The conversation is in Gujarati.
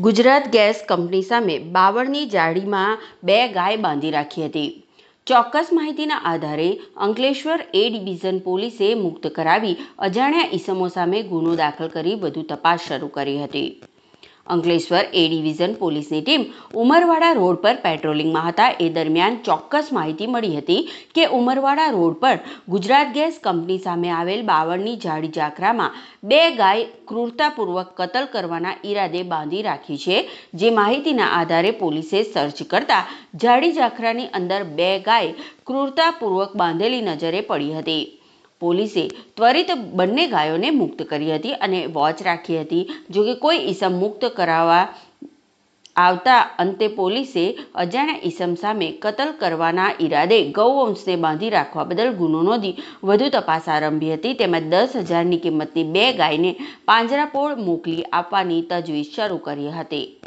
ગુજરાત ગેસ કંપની સામે બાવળની જાળીમાં બે ગાય બાંધી રાખી હતી. ચોક્કસ માહિતીના આધારે અંકલેશ્વર એ ડિવિઝન પોલીસે મુક્ત કરાવી અજાણ્યા ઈસમો સામે ગુનો દાખલ કરી વધુ તપાસ શરૂ કરી હતી. અંકલેશ્વર એ ડિવિઝન પોલીસની ટીમ ઉમરવાડા રોડ પર પેટ્રોલિંગમાં હતા. એ દરમિયાન ચોક્કસ માહિતી મળી હતી કે ઉમરવાડા રોડ પર ગુજરાત ગેસ કંપની સામે આવેલ બાવળની જાડી ઝાખરામાં બે ગાય ક્રૂરતાપૂર્વક કતલ કરવાના ઈરાદે બાંધી રાખી છે. જે માહિતીના આધારે પોલીસે સર્ચ કરતા જાડી જાખરાની અંદર બે ગાય ક્રૂરતાપૂર્વક બાંધેલી નજરે પડી હતી. પોલીસે ત્વરિત બંને ગાયોને મુક્ત કરી હતી અને વોચ રાખી હતી. જોકે કોઈ ઈસમ મુક્ત કરાવવા આવતા અંતે પોલીસે અજાણ્યા ઈસમ સામે કતલ કરવાના ઈરાદે ગૌવંશને બાંધી રાખવા બદલ ગુનો નોંધી વધુ તપાસ આરંભી હતી. તેમજ દસ હજારની કિંમતની બે ગાયને પાંજરાપોળ મોકલી આપવાની તજવીજ શરૂ કરી હતી.